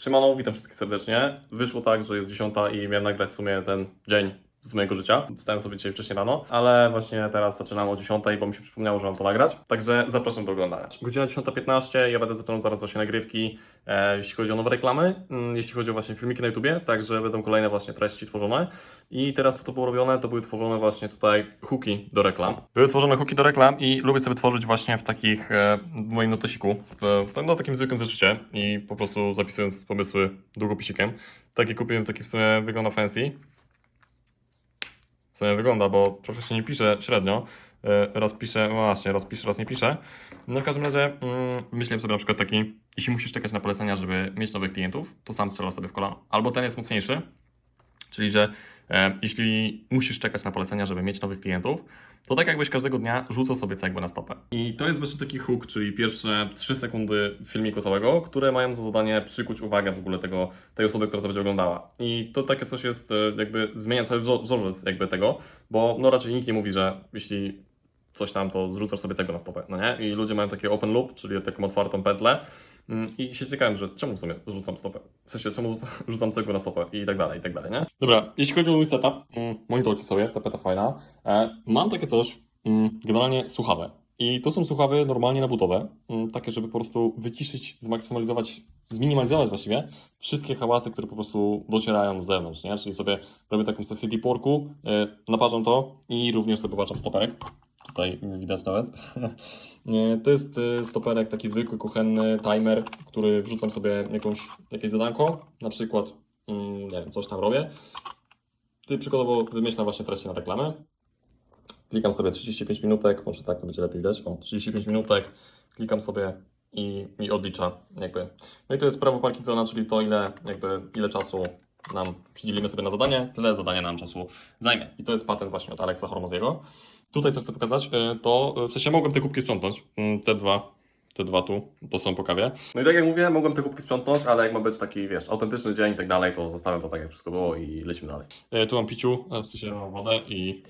Szymano, witam wszystkich serdecznie. Wyszło tak, że jest 10 i miałem nagrać w sumie ten dzień z mojego życia. Wstałem sobie dzisiaj wcześniej rano, ale właśnie teraz zaczynam o 10, bo mi się przypomniało, że mam to nagrać. Także zapraszam do oglądania. Godzina 10.15, ja będę zaczynał zaraz właśnie nagrywki, jeśli chodzi o nowe reklamy, mm, jeśli chodzi o właśnie filmiki na YouTubie, także będą kolejne właśnie treści tworzone. I teraz co to było robione, to były tworzone właśnie tutaj hooki do reklam. Były tworzone hooki do reklam i lubię sobie tworzyć właśnie w takich, e, w moim notesiku, w, no, takim zwykłym zeszycie i po prostu zapisując pomysły długopisikiem. Takie kupiłem, takie w sumie wygląda fancy. W sumie wygląda, bo trochę się nie pisze średnio. E, Raz piszę, no właśnie, raz piszę, raz nie piszę. No w każdym razie mm, myślałem sobie na przykład taki, jeśli musisz czekać na polecenia, żeby mieć nowych klientów, to sam strzela sobie w kolano. Albo ten jest mocniejszy, czyli że e, jeśli musisz czekać na polecenia, żeby mieć nowych klientów, to tak jakbyś każdego dnia rzucał sobie cegłę na stopę. I to jest właśnie taki hook, czyli pierwsze 3 sekundy filmiku całego, które mają za zadanie przykuć uwagę w ogóle tego, tej osoby, która to będzie oglądała. I to takie coś jest, e, jakby zmienia cały wzor- wzorzec jakby tego, bo no raczej nikt nie mówi, że jeśli coś tam, to zrzucasz sobie cegłę na stopę, no nie? I ludzie mają takie open loop, czyli taką otwartą pętlę Mm, i się ciekałem, że czemu w sumie rzucam stopę? W sensie, czemu rzucam cegłę na stopę i tak dalej, i tak dalej, nie? Dobra, jeśli chodzi o mój setup, mm, monitorki sobie, tapeta fajna, e, mam takie coś, mm, generalnie słuchawe. I to są słuchawy normalnie nabutowe, mm, takie, żeby po prostu wyciszyć, zmaksymalizować, zminimalizować właściwie wszystkie hałasy, które po prostu docierają z zewnątrz, nie? Czyli sobie robię taką sesję deep worku, e, naparzam to i również sobie włączam stoperek. Tutaj widać nawet. To jest e, stoperek taki zwykły, kuchenny, timer, który wrzucam sobie jakąś, jakieś zadanko, na przykład, mm, nie wiem, coś tam robię. Ty przykładowo wymyślam właśnie treści na reklamę. Klikam sobie 35 minutek, może tak to będzie lepiej widać. O, 35 minutek, klikam sobie i mi odlicza jakby. No i to jest prawo Parkinsona, czyli to ile jakby ile czasu nam przydzielimy sobie na zadanie, tyle zadanie nam czasu zajmie. I to jest patent właśnie od Alexa Hormoziego. Tutaj co chcę pokazać, y, to y, w sensie mogłem te kubki sprzątnąć, mm, te dwa, te dwa tu, to są po kawie. No i tak jak mówię, mogłem te kubki sprzątnąć, ale jak ma być taki, wiesz, autentyczny dzień i tak dalej, to zostawiam to tak jak wszystko było i lecimy dalej. E, tu mam piciu, e, w sensie mam wodę i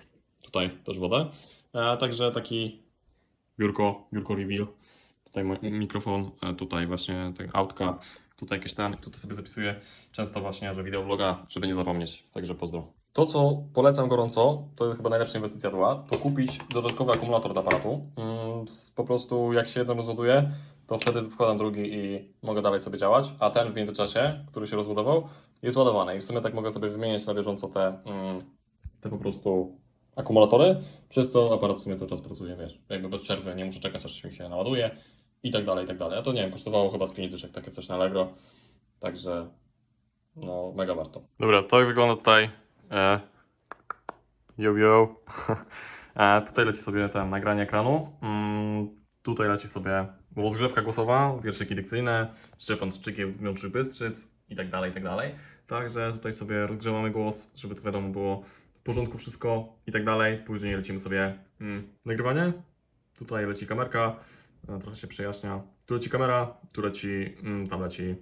tutaj też wodę. E, także taki biurko, biurko reveal. Tutaj mój mikrofon, e, tutaj właśnie ten autka, tutaj jakieś ten, tutaj sobie zapisuję często właśnie, że wideo vloga, żeby nie zapomnieć. Także pozdro. To, co polecam gorąco, to chyba najlepsza inwestycja była, to kupić dodatkowy akumulator do aparatu. Mm, Po prostu jak się jeden rozładuje, to wtedy wkładam drugi i mogę dalej sobie działać, a ten w międzyczasie, który się rozładował, jest ładowany i w sumie tak mogę sobie wymieniać na bieżąco te, mm, te po prostu akumulatory, przez co aparat w sumie cały czas pracuje, wiesz, jakby bez przerwy, nie muszę czekać aż mi się naładuje i tak dalej, i tak dalej. A to nie wiem, kosztowało chyba z 5 dyszek takie coś na Allegro, także no mega warto. Dobra, tak wygląda tutaj e, yo yo. e, tutaj leci sobie ten nagranie ekranu. Mm, tutaj leci sobie rozgrzewka głosowa, wierszyki dykcyjne, Szczepan Szczykiel z Miączy Bystrzyc i tak dalej, i tak dalej. Także tutaj sobie rozgrzewamy głos, żeby to wiadomo było w porządku wszystko i tak dalej. Później lecimy sobie mm, nagrywanie. Tutaj leci kamerka, trochę się przejaśnia. Tu leci kamera, tu leci, mm, tam leci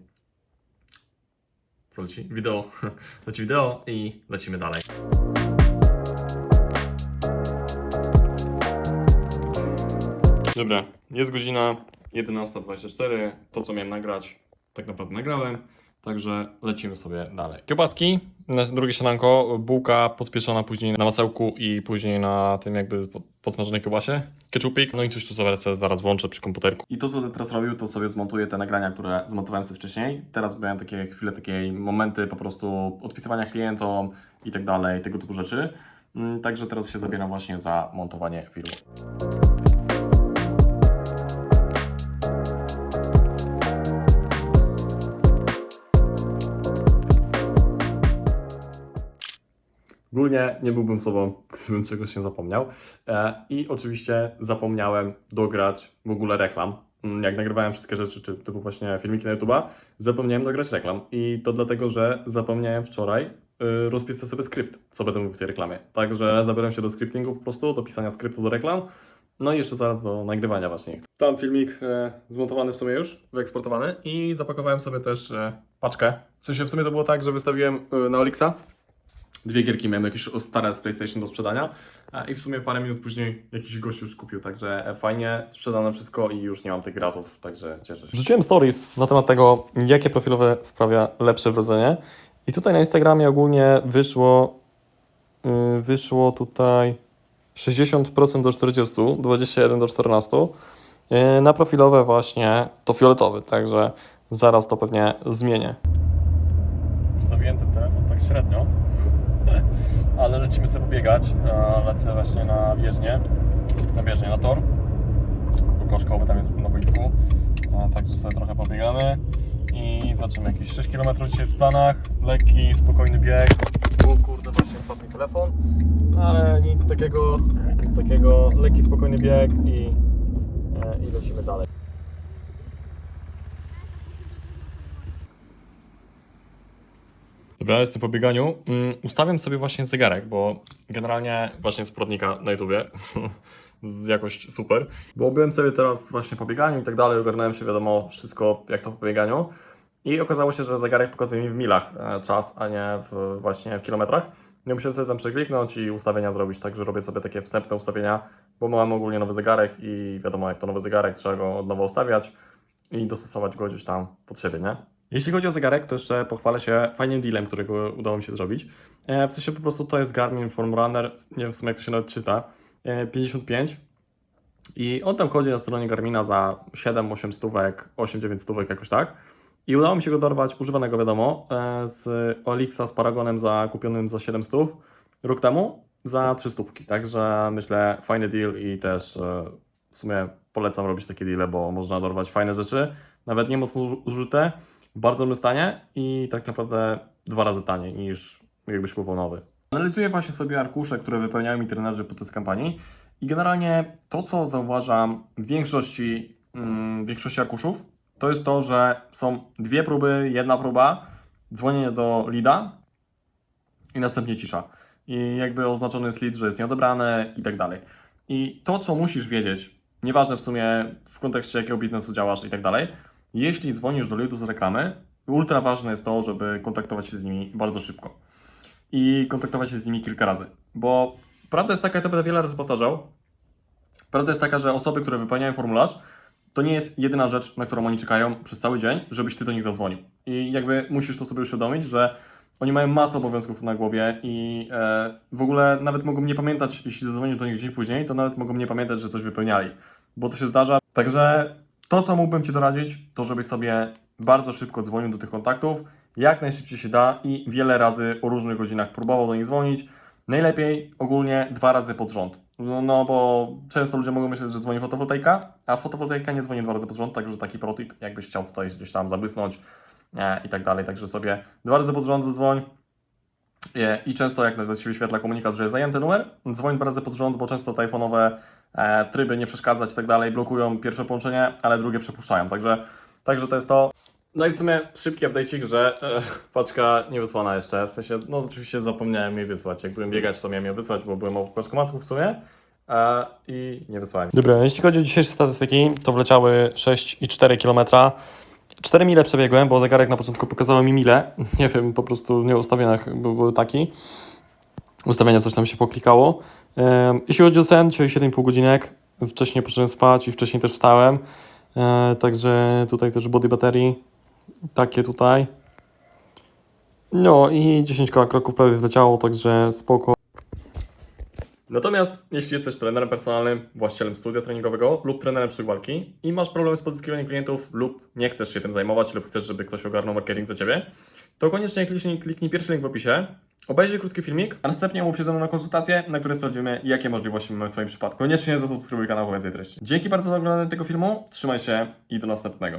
co leci? Wideo. leci wideo i lecimy dalej. Dobra, jest godzina 11.24. To, co miałem nagrać, tak naprawdę nagrałem. Także lecimy sobie dalej. Kiełbaski, drugie śniadanko, bułka podpieczona później na masełku i później na tym jakby po- podsmażonej kiełbasie, keczupik, no i coś tu sobie zaraz włączę przy komputerku. I to, co będę teraz robił, to sobie zmontuję te nagrania, które zmontowałem sobie wcześniej. Teraz miałem takie chwile, takie momenty po prostu odpisywania klientom i tak dalej, tego typu rzeczy. Mm, Także teraz się zabieram właśnie za montowanie filmu. Ogólnie nie byłbym sobą, gdybym czegoś się zapomniał. E, I oczywiście zapomniałem dograć w ogóle reklam. Mm, Jak nagrywałem wszystkie rzeczy, czy typu właśnie filmiki na YouTube'a, zapomniałem dograć reklam. I to dlatego, że zapomniałem wczoraj y, rozpisać sobie skrypt, co będę mówił w tej reklamie. Także zabiorę się do scriptingu po prostu, do pisania skryptu do reklam. No i jeszcze zaraz do nagrywania właśnie. Tam filmik e, zmontowany w sumie już, wyeksportowany i zapakowałem sobie też e, paczkę. W sensie w sumie to było tak, że wystawiłem e, na Olixa dwie gierki, miałem jakieś stare z PlayStation do sprzedania e, i w sumie parę minut później jakiś gość już kupił, także e, fajnie, sprzedane wszystko i już nie mam tych gratów, także cieszę się. Wrzuciłem stories na temat tego, jakie profilowe sprawia lepsze wrodzenie. I tutaj na Instagramie ogólnie wyszło, yy, wyszło tutaj 60% do 40%, 21 do 14%. Yy, na profilowe właśnie to fioletowy, także zaraz to pewnie zmienię. Ustawiłem ten telefon tak średnio, ale lecimy sobie pobiegać. Lecę właśnie na bieżnię, na bieżnię, na tor. Koło szkoły tam jest na boisku. A, Także sobie trochę pobiegamy i zobaczymy jakieś 6 km dzisiaj w planach. Lekki, spokojny bieg. O kurde, właśnie spadł mi telefon, ale nic takiego, nic takiego. Lekki, spokojny bieg i, e, i lecimy dalej. Dobra, jestem po bieganiu. Mm, Ustawiam sobie właśnie zegarek, bo generalnie właśnie z poradnika na YouTubie. jakość super. Bo byłem sobie teraz właśnie po bieganiu i tak dalej, ogarnąłem się wiadomo wszystko jak to po bieganiu. I okazało się, że zegarek pokazuje mi w milach e, czas, a nie w, właśnie w kilometrach. Nie musiałem sobie tam przekliknąć i ustawienia zrobić, także robię sobie takie wstępne ustawienia, bo mam ogólnie nowy zegarek i wiadomo jak to nowy zegarek, trzeba go od nowa ustawiać i dostosować go gdzieś tam pod siebie, nie? Jeśli chodzi o zegarek, to jeszcze pochwalę się fajnym dealem, którego udało mi się zrobić. E, w sensie po prostu to jest Garmin Formrunner, nie wiem w sumie jak to się nawet czyta, e, 55 i on tam chodzi na stronie Garmina za 7-8 stówek, 8-9 stówek jakoś tak. I udało mi się go dorwać, używanego wiadomo, e, z Olixa z Paragonem za kupionym za 7 stów rok temu za 3 stówki. Także myślę fajny deal i też e, w sumie polecam robić takie deale, bo można dorwać fajne rzeczy, nawet nie mocno uż- użyte, bardzo dobrym stanie i tak naprawdę dwa razy taniej niż jakbyś kupował nowy. Analizuję właśnie sobie arkusze, które wypełniają mi trenerzy podczas kampanii i generalnie to, co zauważam w większości, mm, w większości arkuszów, to jest to, że są dwie próby, jedna próba, dzwonienie do lida i następnie cisza. I jakby oznaczony jest lead, że jest nieodebrane i tak dalej. I to, co musisz wiedzieć, nieważne w sumie w kontekście jakiego biznesu działasz i tak dalej, jeśli dzwonisz do lidów z reklamy, ultra ważne jest to, żeby kontaktować się z nimi bardzo szybko. I kontaktować się z nimi kilka razy. Bo prawda jest taka, ja to będę wiele razy powtarzał, prawda jest taka, że osoby, które wypełniają formularz, to nie jest jedyna rzecz, na którą oni czekają przez cały dzień, żebyś ty do nich zadzwonił. I jakby musisz to sobie uświadomić, że oni mają masę obowiązków na głowie i e, w ogóle nawet mogą nie pamiętać, jeśli zadzwonisz do nich dzień później, to nawet mogą nie pamiętać, że coś wypełniali, bo to się zdarza. Także to, co mógłbym Ci doradzić, to żebyś sobie bardzo szybko dzwonił do tych kontaktów, jak najszybciej się da i wiele razy o różnych godzinach próbował do nich dzwonić. Najlepiej ogólnie dwa razy pod rząd. No, no bo często ludzie mogą myśleć, że dzwoni fotowoltaika, a fotowoltaika nie dzwoni dwa razy pod rząd, także taki protip, jakbyś chciał tutaj gdzieś tam zabysnąć e, i tak dalej. Także sobie dwa razy pod rząd dzwoń. E, I często jak nawet się wyświetla komunikat, że jest zajęty numer, dzwoń dwa razy pod rząd, bo często te iPhone'owe e, tryby nie przeszkadzać i tak dalej, blokują pierwsze połączenie, ale drugie przepuszczają. Także, także to jest to. No i w sumie szybki update'ik, że e, paczka nie wysłana jeszcze. W sensie, no oczywiście zapomniałem jej wysłać. Jak byłem biegać, to miałem ją wysłać, bo byłem obok paczkomatków w sumie. E, I nie wysłałem. Dobra, jeśli chodzi o dzisiejsze statystyki, to wleciały 6,4 km. 4 mile przebiegłem, bo zegarek na początku pokazał mi mile. Nie wiem, po prostu nie ustawieniach był, był taki. Ustawienia coś tam się poklikało. Jeśli chodzi o sen, dzisiaj 7,5 godzinek. Wcześniej poszedłem spać i wcześniej też wstałem. E, Także tutaj też body battery. Takie tutaj. No i 10 koła kroków prawie wleciało, także spoko. Natomiast jeśli jesteś trenerem personalnym, właścicielem studia treningowego lub trenerem przygłalki i masz problem z pozyskiwaniem klientów lub nie chcesz się tym zajmować lub chcesz, żeby ktoś ogarnął marketing za Ciebie, to koniecznie kliknij, kliknij pierwszy link w opisie, obejrzyj krótki filmik, a następnie umów się ze mną na konsultację, na której sprawdzimy, jakie możliwości mamy w Twoim przypadku. Koniecznie zasubskrybuj kanał po więcej treści. Dzięki bardzo za oglądanie tego filmu, trzymaj się i do następnego.